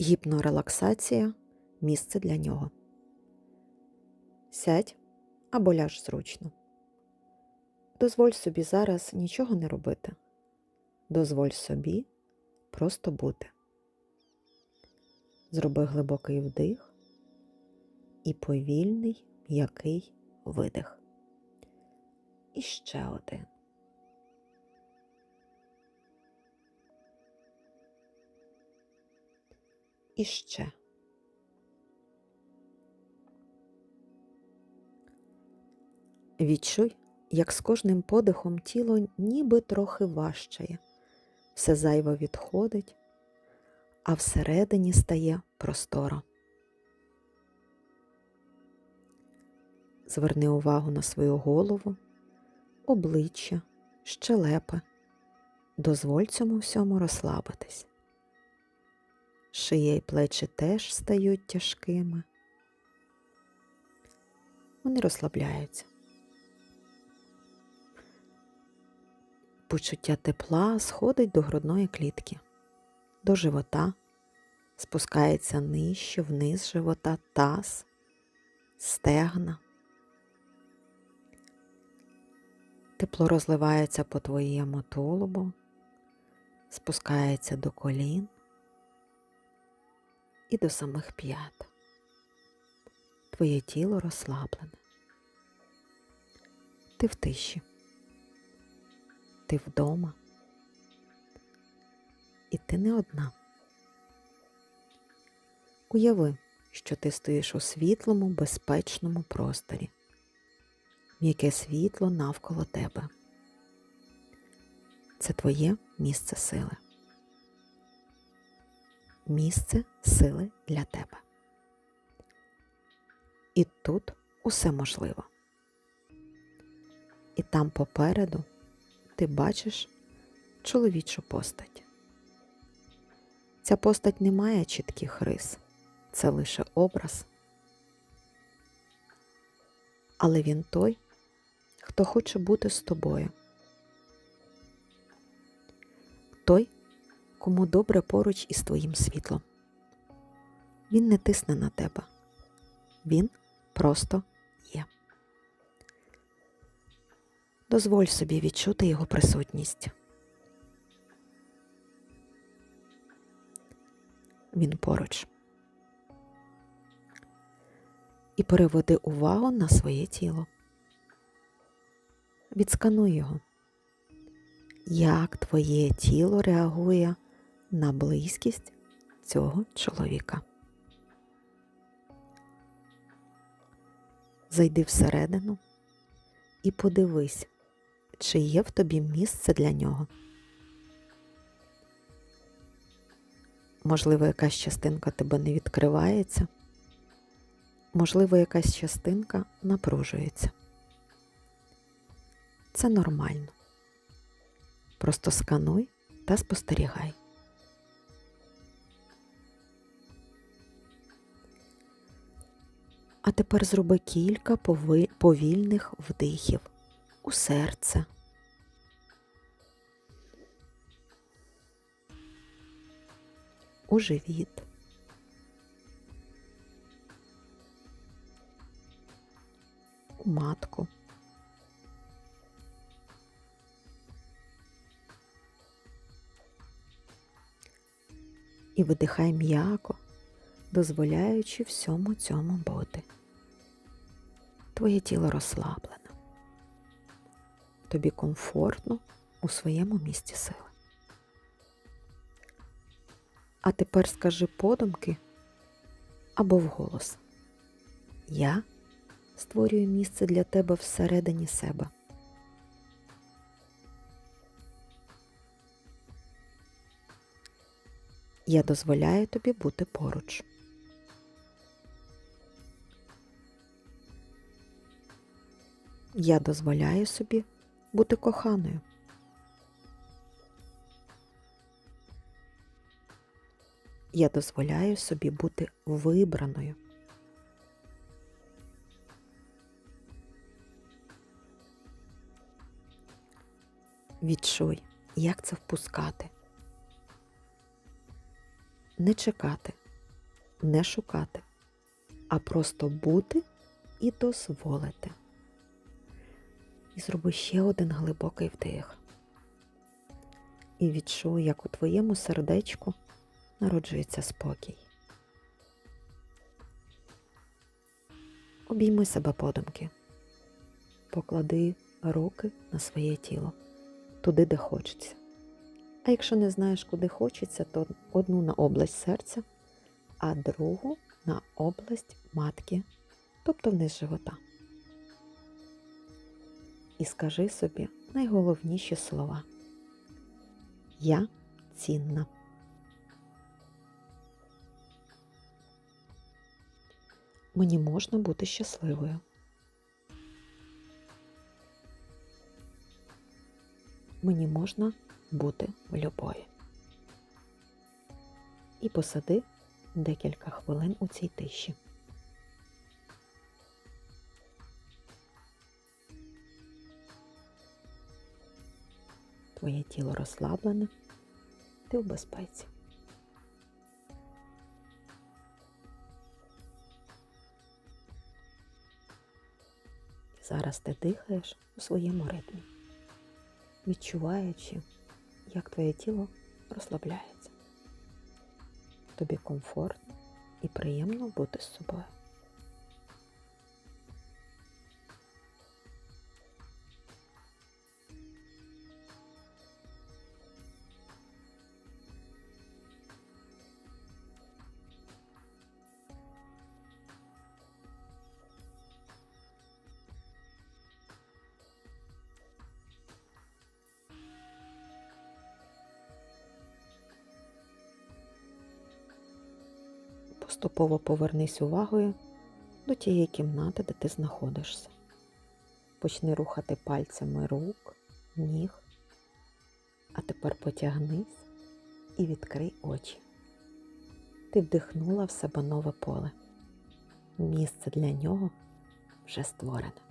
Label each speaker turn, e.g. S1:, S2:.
S1: Гіпнорелаксація місце для нього. Сядь або ляж зручно. Дозволь собі зараз нічого не робити. Дозволь собі просто бути. Зроби глибокий вдих і повільний м'який видих. І ще один. І ще. Відчуй, як з кожним подихом тіло ніби трохи важчає, все зайве відходить, а всередині стає просторо. Зверни увагу на свою голову, обличчя, щелепи. Дозволь цьому всьому розслабитись. Шия й плечі теж стають тяжкими. Вони розслабляються. Почуття тепла сходить до грудної клітки, до живота, спускається нижче вниз живота, таз, стегна. Тепло розливається по твоєму тулубу, спускається до колін і до самих п'ят. Твоє тіло розслаблене. Ти в тиші. Ти вдома. І ти не одна. Уяви, що ти стоїш у світлому, безпечному просторі, м'яке світло навколо тебе. Це твоє місце сили. Місце сили для тебе. І тут усе можливо. І там попереду ти бачиш чоловічу постать. Ця постать не має чітких рис, це лише образ. Але він той, хто хоче бути з тобою. Той, кому добре поруч із твоїм світлом. Він не тисне на тебе. Він просто є. Дозволь собі відчути його присутність. Він поруч. І переведи увагу на своє тіло. Відскануй його. Як твоє тіло реагує на близькість цього чоловіка? Зайди всередину і подивись, чи є в тобі місце для нього. Можливо, якась частинка тебе не відкривається, можливо, якась частинка напружується. Це нормально. Просто скануй та спостерігай. А тепер зроби кілька повільних вдихів у серце. У живіт. У матку. І видихай м'яко, дозволяючи всьому цьому бути. Твоє тіло розслаблене. Тобі комфортно у своєму місці сили. А тепер скажи подумки або вголос. Я створюю місце для тебе всередині себе. Я дозволяю тобі бути поруч. Я дозволяю собі бути коханою. Я дозволяю собі бути вибраною. Відчуй, як це впускати. Не чекати, не шукати, а просто бути і дозволити. І зроби ще один глибокий вдих. І відчуй, як у твоєму сердечку народжується спокій. Обійми себе подумки. Поклади руки на своє тіло, туди, де хочеться. А якщо не знаєш, куди хочеться, то одну на область серця, а другу на область матки, тобто вниз живота. І скажи собі найголовніші слова. Я цінна. Мені можна бути щасливою. Мені можна бути в любові. І посади декілька хвилин у цій тиші. Твоє тіло розслаблене, ти в безпеці. Зараз ти дихаєш у своєму ритмі, відчуваючи, як твоє тіло розслабляється. Тобі комфортно і приємно бути з собою. Поступово повернись увагою до тієї кімнати, де ти знаходишся. Почни рухати пальцями рук, ніг, а тепер потягнись і відкрий очі. Ти вдихнула в себе нове поле. Місце для нього вже створене.